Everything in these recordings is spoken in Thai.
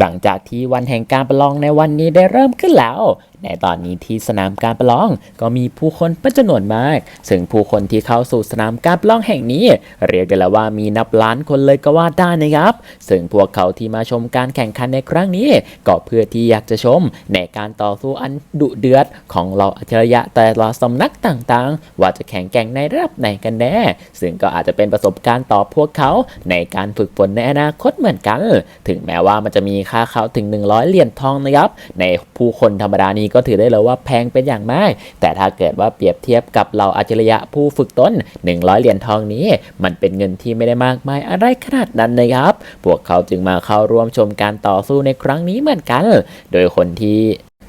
หลังจากที่วันแห่งการประลองในวันนี้ได้เริ่มขึ้นแล้ว ในตอนนี้ที่สนามการประลอง ก็มีผู้คนเป็นจำนวนมาก ซึ่งผู้คนที่เข้าสู่สนามการประลองแห่งนี้ เรียกได้แล้วว่ามีนับล้านคนเลยก็ว่าได้นะครับ ซึ่งพวกเขาที่มาชมการแข่งขันในครั้งนี้ ก็เพื่อที่อยากจะชม ในการต่อสู้อันดุเดือดของเหล่าอัจฉริยะแต่ละสำนักต่างๆ ว่าจะแข่งแกร่งในระดับไหนกันแน่ ซึ่งก็อาจจะเป็นประสบการณ์ต่อพวกเขาในการฝึกฝนในอนาคตเหมือนกัน ถึงแม้ว่ามันจะมีค่าเขาถึง 100 เหรียญทองนะครับ ในผู้คนธรรมดานี้ก็ถือได้เลยว่าแพงเป็นอย่างมาก แต่ถ้าเกิดว่าเปรียบเทียบกับเหล่าอัจฉริยะผู้ฝึกตน 100 เหรียญทองนี้ มันเป็นเงินที่ไม่ได้มากมายอะไรขนาดนั้นนะครับ พวกเขาจึงมาเข้าร่วมชมการต่อสู้ในครั้งนี้เหมือนกัน โดยคนที่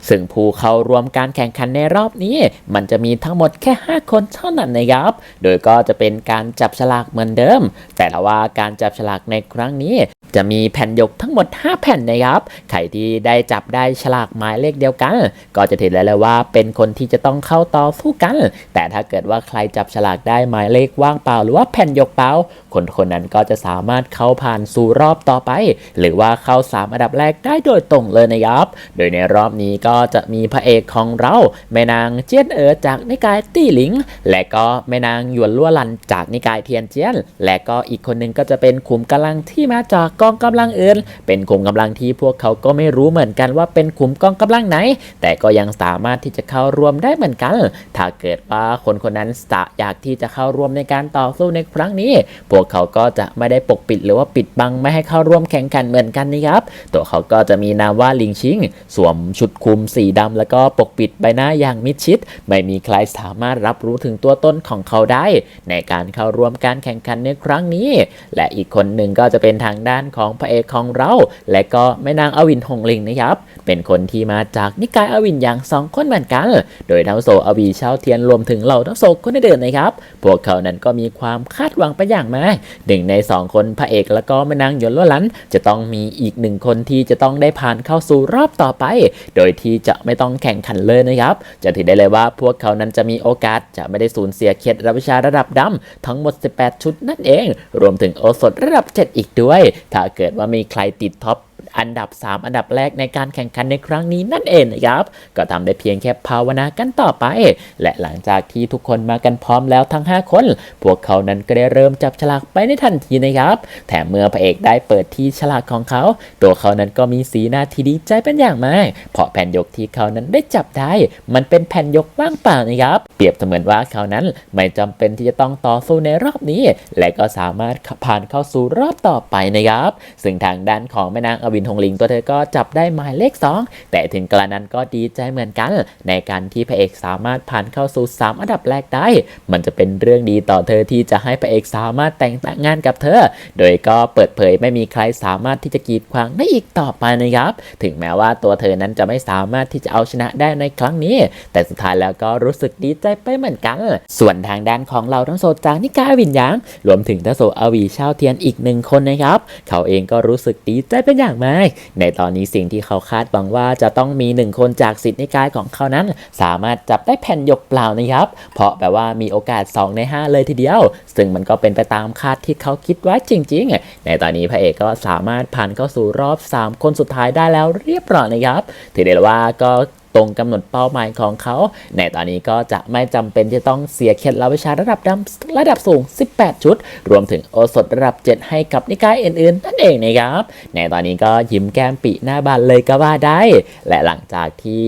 ซึ่งผู้เข้าร่วมการแข่งขันในรอบนี้ มันจะมีทั้งหมดแค่ 5 คนเท่านั้นนะครับ โดยก็จะเป็นการจับฉลากเหมือนเดิม แต่ละว่าการจับฉลากในครั้งนี้ จะมีแผ่นหยกทั้งหมด 5 แผ่นนะครับ ใครที่ได้จับได้ฉลากหมายเลขเดียวกัน ก็จะถือได้เลยว่าเป็นคนที่จะต้องเข้าต่อสู้กัน แต่ถ้าเกิดว่าใครจับฉลากได้หมายเลขว่างเปล่า หรือว่าแผ่นหยกเปล่า คนคนนั้นก็จะสามารถเข้าผ่านสู่รอบต่อไป หรือว่าเข้าสามอันดับแรกได้โดยตรงเลยนะครับ โดยในรอบนี้ก็็จะมีพระเอกของเราแม่นางเจียนเอ๋อจากนิกายตี้หลิง และก็แม่นางหยวนลั่วลันจากนิกายเทียนเจียน และก็อีกคนหนึ่งก็จะเป็นขุมกำลังที่มาจากกองกำลังอื่น เป็นขุมกำลังที่พวกเขาก็ไม่รู้เหมือนกันว่าเป็นขุมกองกำลังไหน แต่ก็ยังสามารถที่จะเข้าร่วมได้เหมือนกัน ถ้าเกิดว่าคนคนนั้นจะอยากที่จะเข้าร่วมในการต่อสู้ในครั้งนี้ พวกเขาก็จะไม่ได้ปกปิดหรือว่าปิดบังไม่ให้เข้าร่วมแข่งขันเหมือนกันนะครับ ตัวเขาก็จะมีนามว่าลิงชิง สวมชุดคลุมสีดำแล้วก็ปกปิดใบหน้าอย่างมิดชิด ไม่มีใครสามารถรับรู้ถึงตัวตนของเขาได้ ในการเข้าร่วมการแข่งขันในครั้งนี้ และอีกคนหนึ่งก็จะเป็นทางด้านของพระเอกของเรา และก็แม่นางอวินหงลิงนะครับ เป็นคนที่มาจากนิกายอวินอย่างสองคนเหมือนกัน โดยทั้งโซอวีเช่าเทียนรวมถึงเหล่าทั้งโซคนอื่นนะครับ พวกเขานั้นก็มีความคาดหวังไปอย่างมากหนึ่งในสองคนพระเอกแล้วก็แม่นางหยนล้วลันจะต้องมีอีกหนึ่งคนที่จะต้องได้ผ่านเข้าสู่รอบต่อไป โดยที่จะไม่ต้องแข่งขันเลยนะครับ จะถือได้เลยว่าพวกเขานั้นจะมีโอกาสจะไม่ได้สูญเสียเคล็ดรับวิชาระดับดำทั้งหมด 18 ชุดนั่นเอง รวมถึงโอสถระดับ 7 อีกด้วย ถ้าเกิดว่ามีใครติดท็อป อันดับ 3 อันดับแรกในการแข่งขันในครั้งนี้นั่นเองนะครับ ก็ทำได้เพียงแค่ภาวนากันต่อไป และหลังจากที่ทุกคนมากันพร้อมแล้วทั้ง 5 คน พวกเขานั้นก็ได้เริ่มจับฉลากไปในทันทีนะครับ แถมเมื่อพระเอกได้เปิดที่ฉลากของเขา ตัวเขานั้นก็มีสีหน้าที่ดีใจเป็นอย่างมากเพราะแผ่นยกที่เขานั้นได้จับได้ มันเป็นแผ่นยกว่างเปล่านะครับ เปรียบเสมือนว่าเขานั้นไม่จำเป็นที่จะต้องต่อสู้ในรอบนี้ และก็สามารถผ่านเข้าสู่รอบต่อไปนะครับ ซึ่งทางด้านของแม่นางอวินหงลิงตัวเธอก็จับได้หมายเลข 2 แต่ถึงกระนั้นก็ดีใจเหมือนกัน ในการที่พระเอกสามารถผ่านเข้าสู่ 3 อันดับแรกได้ มันจะเป็นเรื่องดีต่อเธอที่จะให้พระเอกสามารถแต่งแต่งงานกับเธอ โดยก็เปิดเผยไม่มีใครสามารถที่จะกีดขวางได้อีกต่อไปนะครับ ถึงแม้ว่าตัวเธอนั้นจะไม่สามารถที่จะเอาชนะได้ในครั้งนี้ แต่สุดท้ายแล้วก็รู้สึกดีใจไปเหมือนกัน ส่วนทางด้านของเราทั้งโซจางนิกาวิญญาณรวมถึงทัโซอวีเช่าเทียนอีกหนึ่งคนนะครับ เขาเองก็รู้สึกดีใจเป็นอย่างมากในตอนนี้สิ่งที่เขาคาดหวังว่าจะต้องมีหนึ่งคนจากสิทธินิกายของเขานั้น สามารถจับได้แผ่นหยกเปล่านะครับ เพราะแบบว่ามีโอกาส 2 ใน 5 เลยทีเดียว ซึ่งมันก็เป็นไปตามคาดที่เขาคิดไว้จริง ๆ ในตอนนี้พระเอกก็สามารถผ่านเข้าสู่รอบ 3 คนสุดท้ายได้แล้วเรียบร้อยนะครับถือได้ว่าก็ ตรงกำหนดเป้าหมายของเขา ในตอนนี้ก็จะไม่จำเป็นที่ต้องเสียเคล็ดลับวิชาระดับดำระดับสูง 18 ชุด รวมถึงโอสถระดับ 7 ให้กับนิกายอื่นๆ นั่นเองนะครับ ในตอนนี้ก็ยิ้มแก้มปีหน้าบานเลยก็ว่าได้ และหลังจากที่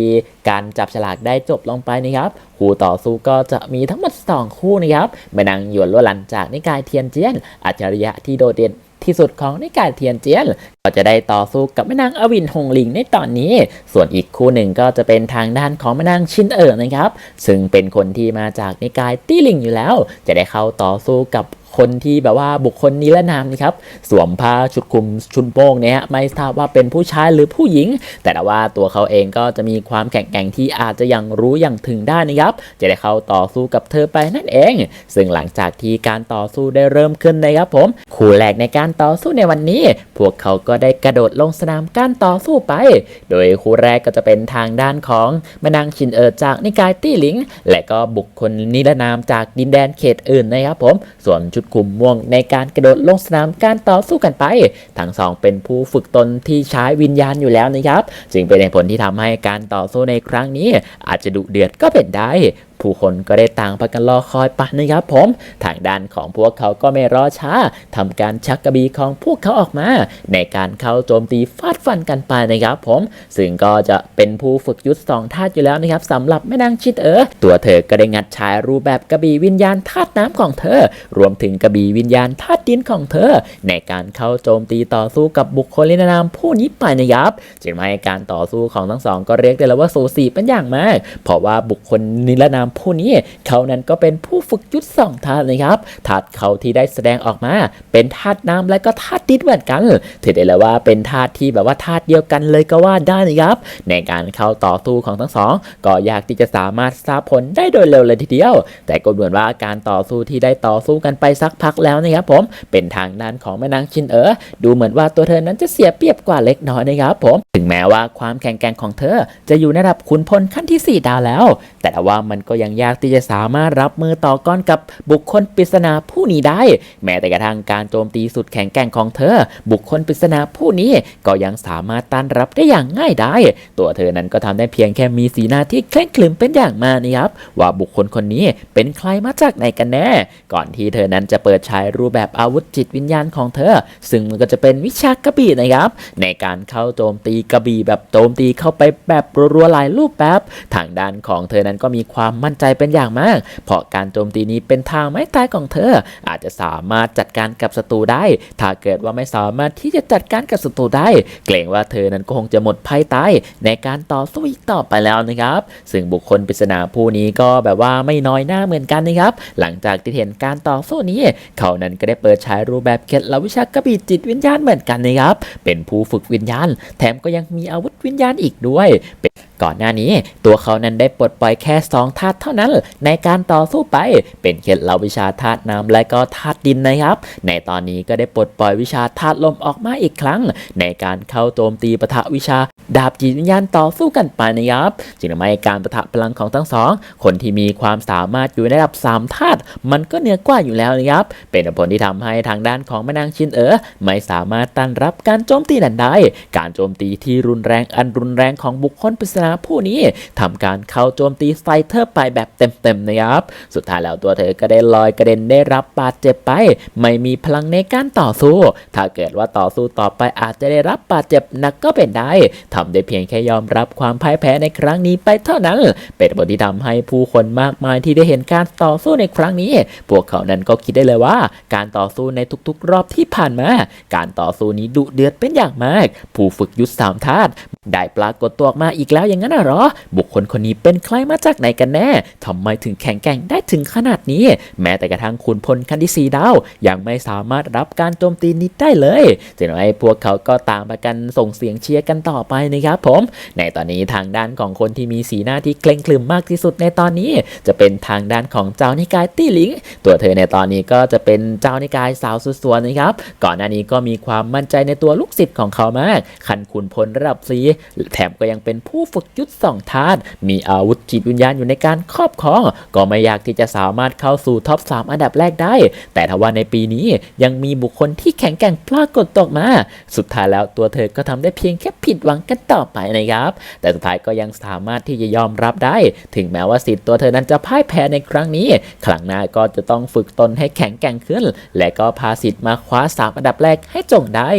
การจับฉลากได้จบลงไปนะครับคู่ต่อสู้ก็จะมีทั้งหมด 2 คู่นะครับแม่นางหยวนล้วนหลันจากนิกายเทียนเจียนอัจฉริยะที่โดดเด่น ที่สุดของนิกายเทียนเจียน ก็จะได้ต่อสู้กับแม่นางอวินหงหลิงในตอนนี้ ส่วนอีกคู่หนึ่งก็จะเป็นทางด้านของแม่นางชินเอ๋อนะครับ ซึ่งเป็นคนที่มาจากนิกายตี้หลิงอยู่แล้ว จะได้เข้าต่อสู้กับ คนที่แบบว่าบุคคลนิรนามนะครับสวมผ้าชุดคลุมชุดโป้งเนี่ยไม่ทราบว่าเป็นผู้ชายหรือผู้หญิง แต่ว่าตัวเขาเองก็จะมีความแข็งแกร่งที่อาจจะยังรู้อย่างถึงได้นะครับ จะได้เข้าต่อสู้กับเธอไปนั่นเอง ซึ่งหลังจากที่การต่อสู้ได้เริ่มขึ้นนะครับผมคู่แรกในการต่อสู้ในวันนี้ พวกเขาก็ได้กระโดดลงสนามการต่อสู้ไป โดยคู่แรกก็จะเป็นทางด้านของมนางชินเออจากนิกายตี้หลิง และก็บุคคลนิรนามจากดินแดนเขตอื่นนะครับผมส่วนชุดกลุ่มม่วงในการกระโดดลงสนามการต่อสู้กันไป ทั้งสองเป็นผู้ฝึกตนที่ใช้วิญญาณอยู่แล้วนะครับ จึงเป็นเหตุผลที่ทำให้การต่อสู้ในครั้งนี้ อาจจะดุเดือดก็เป็นได้ ผู้คนก็ได้ต่างพากันรอคอยปะนะครับผมทางด้านของพวกเขาก็ไม่รอช้าทำการชักกระบี่ของพวกเขาออกมา ในการเข้าโจมตีฟาดฟันกันไปนะครับผม ซึ่งก็จะเป็นผู้ฝึกยุทธสองท่าตุอยู่แล้วนะครับสำหรับแม่นางชิดเอ๋อตัวเธอก็ได้งัดฉายรูปแบบกระบี่วิญญาณธาตุน้ำของเธอ รวมถึงกระบี่วิญญาณธาตุดินของเธอ ในการเข้าโจมตีต่อสู้กับบุคคลในนามผู้นี้ไปนะครับจึงทำให้การต่อสู้ของทั้งสองก็เรียกได้แล้วว่าสูสีเป็นอย่างมากเพราะว่าบุคคลนิรนามผู้นี้เขานั้นก็เป็นผู้ฝึกยุทธสองธาตุนะครับธาตุเขาที่ได้แสดงออกมา เป็นธาตุน้ำและก็ธาตุดินเหมือนกัน ถือได้เลยว่าเป็นธาตุที่แบบว่าธาตุเดียวกันเลยก็ว่าได้นะครับ ในการเข้าต่อสู้ของทั้งสองก็อยากที่จะสามารถทราบผลได้โดยเร็วเลยทีเดียว แต่ก็เหมือนว่าการต่อสู้ที่ได้ต่อสู้กันไปสักพักแล้วนะครับผมเป็นทางด้านของแม่นางชินเอ๋อดูเหมือนว่าตัวเธอนั้นจะเสียเปรียบกว่าเล็กน้อยนะครับผมถึงแม้ว่าความแข็งแกร่งของเธอ จะอยู่ในระดับขุนพลขั้นที่ 4 ดาวแล้ว แต่ว่ามันก็ยังยากที่จะสามารถรับมือต่อกรกับบุคคลปริศนาผู้นี้ได้ แม้แต่กระทั่งการโจมตีสุดแข็งแกร่งของเธอ บุคคลปริศนาผู้นี้ก็ยังสามารถต้านรับได้อย่างง่ายได้ ตัวเธอนั้นก็ทำได้เพียงแค่มีสีหน้าที่เคร่งขรึมเป็นอย่างมากนะครับ ว่าบุคคลคนนี้เป็นใครมาจากไหนกันแน่ ก่อนที่เธอนั้นจะเปิดใช้รูปแบบอาวุธจิตวิญญาณของเธอ ซึ่งมันก็จะเป็นวิชากระบี่นะครับ ในการเข้าโจมตีกระบี่แบบโจมตีเข้าไปแบบรัวๆหลายรูปแบบทางด้านของเธอนั้นก็มีความมั่นใจเป็นอย่างมาก เพราะการโจมตีนี้เป็นทางไม้ตายของเธอ อาจจะสามารถจัดการกับศัตรูได้ ถ้าเกิดว่าไม่สามารถที่จะจัดการกับศัตรูได้ เกรงว่าเธอนั้นก็คงจะหมดภัยตายในการต่อสู้อีกต่อไปแล้วนะครับ ซึ่งบุคคลปริศนาผู้นี้ก็แบบว่าไม่น้อยหน้าเหมือนกันนะครับ หลังจากที่เห็นการต่อสู้นี้ เขานั้นก็ได้เปิดใช้รูปแบบเคล็ดลับวิชากระบี่จิตวิญญาณเหมือนกันนะครับ เป็นผู้ฝึกวิญญาณ แถมก็ยังมีอาวุธวิญญาณอีกด้วยเป็น ก่อนหน้านี้ ตัวเขานั้นได้ปลดปล่อยแค่สองธาตุเท่านั้น ในการต่อสู้ไป เป็นเคล็ดลับวิชาธาตุน้ำและก็ธาตุดินนะครับ ในตอนนี้ก็ได้ปลดปล่อยวิชาธาตุลมออกมาอีกครั้ง ในการเข้าโจมตีปะทะวิชา ดาบจิตวิญญาณต่อสู้กันไปนะครับจึงทำให้การปะทะพลังของทั้งสองคนที่มีความสามารถอยู่ในระดับ3ธาตุมันก็เหนือกว่าอยู่แล้วนะครับ เป็นผลที่ทำให้ทางด้านของแม่นางชินเอ๋อไม่สามารถต้านรับการโจมตีนั้นได้ การโจมตีที่รุนแรงอันรุนแรงของบุคคลปริศนาผู้นี้ทำการเข้าโจมตีไซเทอร์ไปแบบเต็มๆนะครับ สุดท้ายแล้วตัวเธอก็ได้ลอยกระเด็นได้รับบาดเจ็บไป ไม่มีพลังในการต่อสู้ ถ้าเกิดว่าต่อสู้ต่อไปอาจจะได้รับบาดเจ็บหนักก็เป็นได้ทำได้เพียงแค่ยอมรับความพ่ายแพ้ในครั้งนี้ไปเท่านั้น เป็นบทที่ทำให้ผู้คนมากมายที่ได้เห็นการต่อสู้ในครั้งนี้ พวกเขานั้นก็คิดได้เลยว่า การต่อสู้ในทุกๆ รอบที่ผ่านมา การต่อสู้นี้ดุเดือดเป็นอย่างมาก ผู้ฝึกยุทธสามธาตุ ได้ปรากฏตัวออกมาอีกแล้วอย่างนั้นหรอ บุคคลคนนี้เป็นใครมาจากไหนกันแน่ทำไมถึงแข็งแกร่งได้ถึงขนาดนี้ แม้แต่กระทั่งขุนพลคันที่สีดาวยังไม่สามารถรับการโจมตีนี้ได้เลยจึงทำให้พวกเขาก็ตามมากันส่งเสียงเชียร์กันต่อไปนะครับผม ในตอนนี้ทางด้านของคนที่มีสีหน้าที่เคร่งครึมมากที่สุดในตอนนี้ จะเป็นทางด้านของเจ้านิกายตี้หลิง ตัวเธอในตอนนี้ก็จะเป็นเจ้านิกายสาวสุดสวยนะครับ ก่อนหน้านี้ก็มีความมั่นใจในตัวลูกศิษย์ของเขามากขันขุนพลระดับสีแถมก็ยังเป็นผู้ฝึกยุทธสองธาตุมีอาวุธจิตวิญญาณอยู่ในการครอบครอง ก็ไม่อยากที่จะสามารถเข้าสู่ท็อป 3 อันดับแรกได้ แต่ทว่าในปีนี้ยังมีบุคคลที่แข็งแกร่งปรากฏตกมา สุดท้ายแล้วตัวเธอก็ทำได้เพียงแค่ผิดหวังกันต่อไปนะครับ แต่สุดท้ายก็ยังสามารถที่จะยอมรับได้ ถึงแม้ว่าสิทธิ์ตัวเธอนั้นจะพ่ายแพ้ในครั้งนี้ ครั้งหน้าก็จะต้องฝึกตนให้แข็งแกร่งขึ้น และก็พาสิทธิ์มาคว้าสามอันดับแรกให้จงได้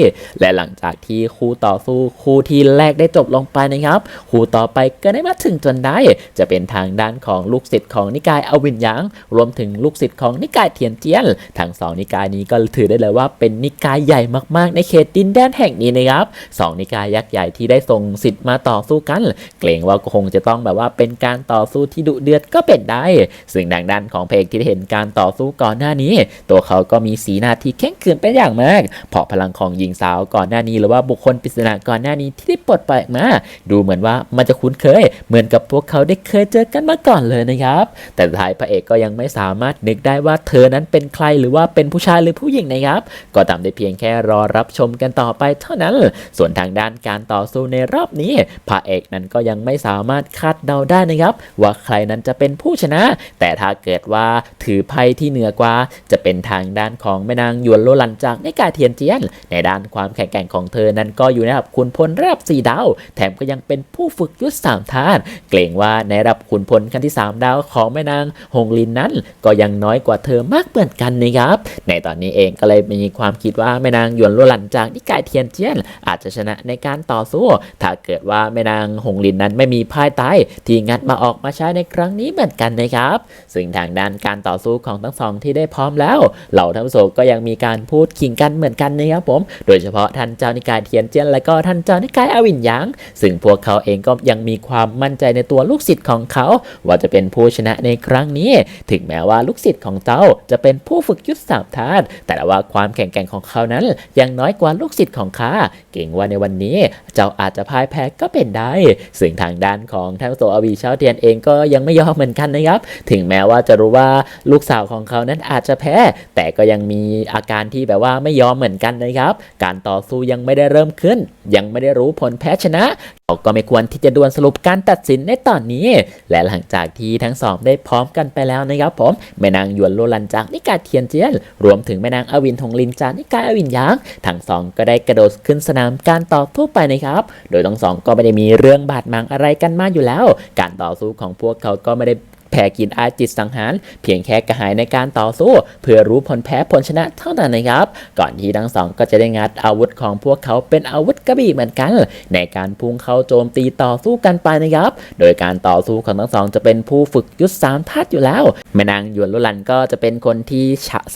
และหลังจากที่คู่ต่อสู้คู่ที่แรกได้จบลงไปนะครับคู่ต่อไปก็ได้มาถึงจนได้ จะเป็นทางด้านของลูกศิษย์ของนิกายอวินยางรวมถึงลูกศิษย์ของนิกายเทียนเจียนทั้งสองนิกายนี้ก็ถือได้เลยว่าเป็นนิกายใหญ่มากๆ ในเขตดินแดนแห่งนี้นะครับสองนิกายยักษ์ใหญ่ที่ได้ส่งศิษย์มาต่อสู้กัน เกรงว่าก็คงจะต้องแบบว่าเป็นการต่อสู้ที่ดุเดือดก็เป็นได้ ซึ่งดังด้านของเพลงที่เห็นการต่อสู้ก่อนหน้านี้ ตัวเขาก็มีสีหน้าที่เข้มขืนเป็นอย่างมากเพราะพลังของหญิงสาวก่อนหน้านี้หรือว่าบุคคลปริศนาก่อนหน้านี้ที่ได้ปลดปล่อยมา ดูเหมือนว่ามันจะคุ้นเคย เหมือนกับพวกเขาได้เคยเจอกันมาก่อนเลยนะครับ แต่ท้ายพระเอกก็ยังไม่สามารถนึกได้ว่าเธอนั้นเป็นใครหรือว่าเป็นผู้ชายหรือผู้หญิงนะครับ ก็ตามได้เพียงแค่รอรับชมกันต่อไปเท่านั้น ส่วนทางด้านการต่อสู้ในรอบนี้พระเอกนั้นก็ยังไม่สามารถคาดเดาได้นะครับ ว่าใครนั้นจะเป็นผู้ชนะ แต่ถ้าเกิดว่าถือไพ่ที่เหนือกว่า จะเป็นทางด้านของแม่นางยวนโลลันจากในกาเทียนเจียน ในด้านความแข็งแกร่งของเธอนั้นก็อยู่ในระดับขุนพลระดับ4ดาว แถมก็ยังเป็นผู้ฝึกยุทธสามธาตุเกรงว่าในระดับขุนพลขั้นที่ 3 ดาวของแม่นางฮงลินนั้น ก็ยังน้อยกว่าเธอมากเหมือนกันนะครับ ในตอนนี้เองก็เลยมีความคิดว่าแม่นางหยวนโลลันจากนิกายเทียนเจียน อาจจะชนะในการต่อสู้ ถ้าเกิดว่าแม่นางหงลินนั้นไม่มีพ่ายตายที่งัดมาออกมาใช้ในครั้งนี้เหมือนกันนะครับ ซึ่งทางด้านการต่อสู้ของทั้งสองที่ได้พร้อมแล้ว เหล่าทั้งโซก็ยังมีการพูดขิงกันเหมือนกันนะครับผม โดยเฉพาะท่านเจ้านิกายเทียนเจียนและก็ท่านเจ้านิกายอวินหยางซึ่งพวกเขาเองก็ยังมีความมั่นใจในตัวลูกศิษย์ของเขา ว่าจะเป็นผู้ชนะในครั้งนี้ ถึงแม้ว่าลูกศิษย์ของเจ้าจะเป็นผู้ฝึกยุทธสามธาตุแต่ว่าความแข็งแกร่งของเขานั้น ยังน้อยกว่าลูกศิษย์ของข้าเก่งว่าในวันนี้ เจ้าอาจจะพ่ายแพ้ก็เป็นได้ ซึ่งทางด้านของท่านโซอวีเชาเทียนเองก็ยังไม่ยอมเหมือนกันนะครับ ถึงแม้ว่าจะรู้ว่าลูกสาวของเขานั้นอาจจะแพ้ แต่ก็ยังมีอาการที่แบบว่าไม่ยอมเหมือนกันนะครับ การต่อสู้ยังไม่ได้เริ่มขึ้น ยังไม่ได้รู้ผลแพ้ชนะเราก็ไม่ควรที่จะด่วนสรุปการตัดสินในตอนนี้ และหลังจากที่ทั้งสองได้พร้อมกันไปแล้วนะครับผมแม่นางหยวนโลลันจากนิกายเทียนเจียน รวมถึงแม่นางอวินทงลินจากนิกายอวินหยางทั้งสองก็ได้กระโดดขึ้นสนามการต่อสู้ไปนะครับ โดยทั้งสองก็ไม่ได้มีเรื่องบาดหมางอะไรกันมากอยู่แล้ว การต่อสู้ของพวกเขาก็ไม่ได้ แผ่กินอาจิตสังหาร เพียงแค่กระหายในการต่อสู้ เพื่อรู้ผลแพ้ผลชนะเท่านั้นนะครับ ก่อนที่ทั้งสองก็จะได้งัดอาวุธของพวกเขาเป็นอาวุธกระบี่เหมือนกัน ในการพุ่งเข้าโจมตีต่อสู้กันไปนะครับ โดยการต่อสู้ของทั้งสองจะเป็นผู้ฝึกยุทธสามธาตุอยู่แล้วแม่นางหยวนลุลันก็จะเป็นคนที่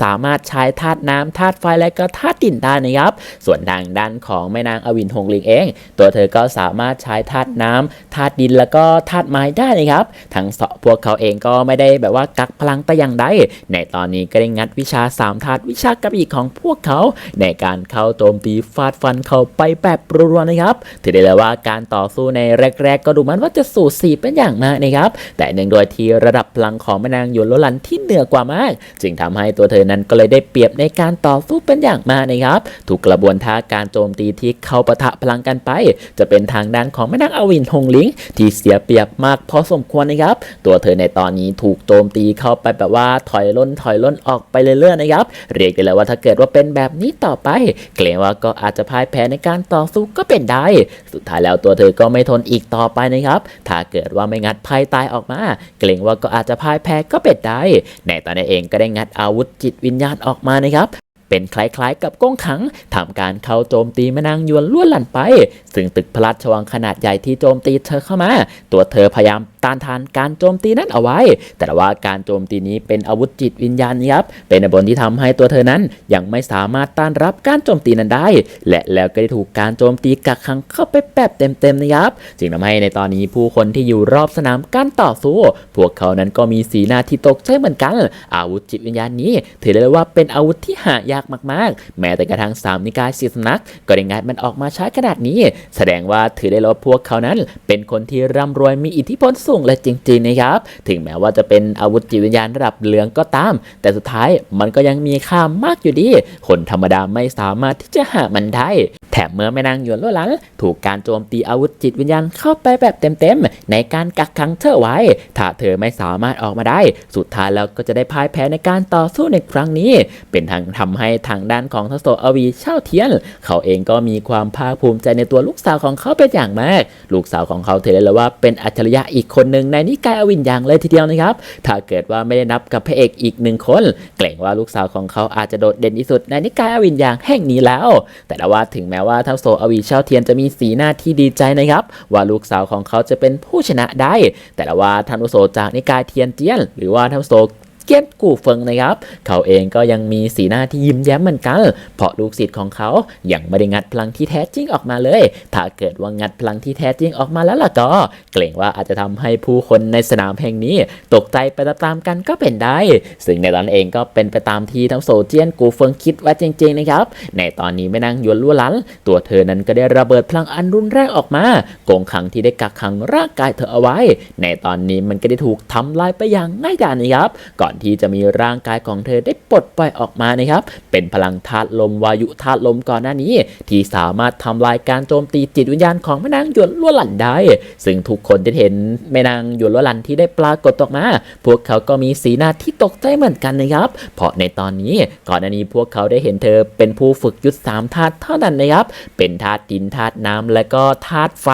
สามารถใช้ธาตุน้ำธาตุไฟและก็ธาตุดินได้นะครับ ส่วนทางด้านของแม่นางอวินหงลิงเอง ตัวเธอก็สามารถใช้ธาตุน้ำธาตุดินแล้วก็ธาตุไม้ได้นะครับ ทั้งสองพวกเขาเองก็ไม่ได้แบบว่ากักพลังแต่อย่างใด ในตอนนี้ก็ได้งัดวิชาสามธาตุวิชากระบี่ของพวกเขา ในการเข้าโจมตีฟาดฟันเขาไปแบบรัวๆนะครับ ถือได้เลยว่าการต่อสู้ในแรก ๆ ก็ดูเหมันว่าจะสูสีเป็นอย่างมากนะครับ แต่เนื่องโดยที่ระดับพลังของแม่นางหยวนโลลันที่เหนือกว่ามาก จึงทำให้ตัวเธอนั้นก็เลยได้เปรียบในการต่อสู้เป็นอย่างมากนะครับ ถูกกระบวนท่าการโจมตีที่เข้าปะทะพลังกันไป จะเป็นทางด้านของแม่นางอวินฮงลิงที่เสียเปรียบมากพอสมควรนะครับ ตัวเธอในตอนนี้ถูกโจมตีเข้าไปแบบว่าถอยล่นถอยล่นออกไปเรื่อยๆนะครับ เรียกได้เลยว่าถ้าเกิดว่าเป็นแบบนี้ต่อไป เกรงว่าก็อาจจะพ่ายแพ้ในการต่อสู้ก็เป็นได้ สุดท้ายแล้วตัวเธอก็ไม่ทนอีกต่อไปนะครับ ถ้าเกิดว่าไม่งัดไพ่ตายออกมา เกรงว่าก็อาจจะพ่ายแพ้ก็เป็นได้ ในตอนนี้เองก็ได้งัดอาวุธจิตวิญญาณออกมานะครับเป็นคล้ายๆ กับก้งขังทำการเข้าโจมตีแม่นางยวนล้วนหลั่นไป ซึ่งตึกพระราชวังขนาดใหญ่ที่โจมตีเธอเข้ามา ตัวเธอพยายาม ต้านทานการโจมตีนั้นเอาไว้ แต่ว่าการโจมตีนี้เป็นอาวุธจิตวิญญาณนะครับเป็นอาวุธที่ทำให้ตัวเธอนั้นยังไม่สามารถต้านรับการโจมตีนั้นได้ และแล้วก็ได้ถูกการโจมตีกักขังเข้าไปแบบเต็มๆนะครับจึงทำให้ในตอนนี้ผู้คนที่อยู่รอบสนามการต่อสู้พวกเขานั้นก็มีสีหน้าที่ตกใจเหมือนกัน อาวุธจิตวิญญาณนี้ ถือได้เลยว่าเป็นอาวุธที่หายากมากๆ แม้แต่กระทั่งสามนิกายสีสนัก ก็ได้งัดมันออกมาใช้ขนาดนี้ แสดงว่าถือได้เลยว่าพวกเขานั้น เป็นคนที่ร่ำรวยมีอิทธิพลสูงูงเลยจริงๆนะครับ ถึงแม้ว่าจะเป็นอาวุธจิตวิญญาณระดับเหลืองก็ตาม แต่สุดท้ายมันก็ยังมีค่ามากอยู่ดี คนธรรมดาไม่สามารถที่จะหามันได้ แถมเมื่อแม่นางหยวนโลลันถูกการโจมตีอาวุธจิตวิญญาณเข้าไปแบบเต็มๆ ในการกักขังเธอไว้ ถ้าเธอไม่สามารถออกมาได้ สุดท้ายแล้วก็จะได้พ่ายแพ้ในการต่อสู้ในครั้งนี้ เป็นทางทำให้ทางด้านของทัศโซอวีเช่าเทียน เขาเองก็มีความภาคภูมิใจในตัวลูกสาวของเขาเป็นอย่างมาก ลูกสาวของเขาถือเลยว่าเป็นอัจฉริยะอีกคนนหนึ่งในนิกายอวินอย่างเลยทีเดียวนะครับ ถ้าเกิดว่าไม่ได้นับกับพระเอกอีกหนึ่งคน เกรงว่าลูกสาวของเขาอาจจะโดดเด่นที่สุดในนิกายอวินอย่างแห่งนี้แล้ว แต่ละว่าถึงแม้ว่าทัศโซอวีเช่าเทียนจะมีสีหน้าที่ดีใจนะครับ ว่าลูกสาวของเขาจะเป็นผู้ชนะได้ แต่ละว่าท่านอุโสจากนิกายเทียนเจียน หรือว่าท่านโซ เจียนกู่เฟิงนะครับ เขาเองก็ยังมีสีหน้าที่ยิ้มแย้มเหมือนกัน เพราะลูกศิษย์ของเขายังไม่ได้งัดพลังที่แท้จริงออกมาเลย ถ้าเกิดว่างัดพลังที่แท้จริงออกมาแล้วล่ะก็ เกรงว่าอาจจะทำให้ผู้คนในสนามแห่งนี้ ตกใจไปตามๆกันก็เป็นได้ ซึ่งในตอนเองก็เป็นไปตามที่ทั้งโซเจียนกูเฟิงคิดไว่าจริงๆนะครับ ในตอนนี้แม่นางหยวนลั่วหลันตัวเธอนั้นก็ได้ระเบิดพลังอันรุนแรงออกมากงขังที่ได้กักขังร่างกายเธอเอาไว้ ในตอนนี้มันก็ได้ถูกทำลายไปอย่างง่ายดายนะครับก่อนที่จะมีร่างกายของเธอได้ปลดปล่อยออกมานะครับ เป็นพลังธาตุลมวายุธาตุลมก่อนหน้านี้ ที่สามารถทำลายการโจมตีจิตวิญญาณของแม่นางหยวนลั่วหลันได้ ซึ่งทุกคนที่เห็นแม่นางหยวนลั่วหลันที่ได้ปรากฏออกมา พวกเขาก็มีสีหน้าที่ตกใจเหมือนกันนะครับ เพราะในตอนนี้ก่อนหน้านี้พวกเขาได้เห็นเธอเป็นผู้ฝึกยุทธสามธาตุเท่านั้นนะครับ เป็นธาตุดินธาตุน้ำและก็ธาตุไฟ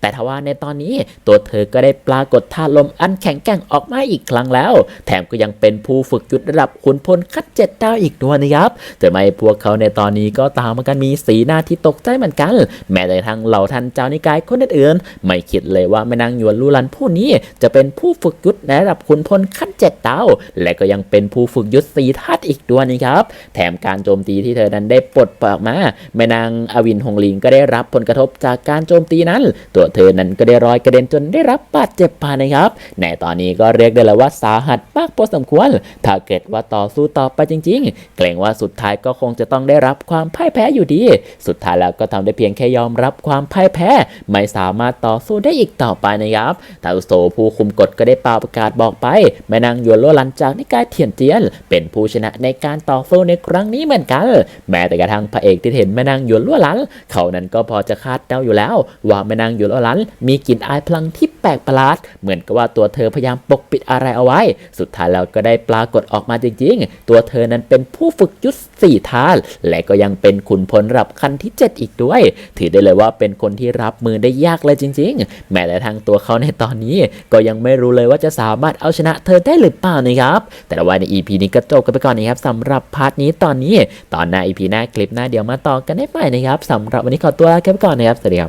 แต่ทว่าในตอนนี้ตัวเธอก็ได้ปรากฏธาตุลมอันแข็งแกร่งออกมาอีกครั้งแล้ว แถมก็ยังเป็นผู้ฝึกยุทธระดับขุนพลขั้นเจ็ดดาวอีกด้วยนะครับแต่ไม่พวกเขาในตอนนี้ก็ตามมากันมีสีหน้าที่ตกใจเหมือนกัน แม้แต่ทางเหล่าท่านเจ้านิกายคนอื่นๆไม่คิดเลยว่าแม่นางหยวนลูลันผู้นี้จะเป็นผู้ฝึกยุทธในระดับขุนพลขั้นเจ็ดดาวและก็ยังเป็นผู้ฝึกยุทธสีธาตุอีกด้วยนะครับ แถมการโจมตีที่เธอนั้นได้ปลดปล่อยออกมาแม่นางอวินหงลิงก็ได้รับผลกระทบจากการโจมตีนั้น ตัวเธอนั้นก็ได้รอยกระเด็นจนได้รับบาดเจ็บพานะครับในตอนนี้ก็เรียกได้เลยว่าสาหัสมากพอสมควร ถ้าเกิดว่าต่อสู้ต่อไปจริง ๆ เกรงว่าสุดท้ายก็คงจะต้องได้รับความพ่ายแพ้อยู่ดี สุดท้ายแล้วก็ทำได้เพียงแค่ยอมรับความพ่ายแพ้ ไม่สามารถต่อสู้ได้อีกต่อไปนะครับทาอุโซผู้คุมกฎก็ได้เป่าประกาศบอกไปแม่นางหยวนโลลันจากนิกายเทียนเจียน เป็นผู้ชนะในการต่อสู้ในครั้งนี้เหมือนกัน แม้แต่กระทั่งพระเอกที่เห็นแม่นางหยวนโลลัน เขานั้นก็พอจะคาดเดาอยู่แล้ว ว่าแม่นางหยวนโลลัน มีกลิ่นอายพลังที่แปลกประหลาด เหมือนกับว่าตัวเธอพยายามปกปิดอะไรเอาไว้ สุดท้ายแล้วก็ได้ปรากฏออกมาจริงๆ ตัวเธอนั้นเป็นผู้ฝึกยุทธสี่ทาน และก็ยังเป็นขุนพลระดับขันที่ 7 อีกด้วย ถือได้เลยว่าเป็นคนที่รับมือได้ยากเลยจริง ๆ แม้แต่ทางตัวเขาในตอนนี้ ก็ยังไม่รู้เลยว่าจะสามารถเอาชนะเธอได้หรือเปล่านะครับ แต่ละวันใน EP นี้ก็จบกันไปก่อนนะครับสำหรับพาร์ทนี้ตอนนี้ ตอนหน้า EP หน้าคลิปหน้าเดี๋ยวมาต่อกันได้ใหม่นะครับสำหรับวันนี้ขอตัวลาไปก่อนนะครับสวัสดีครับ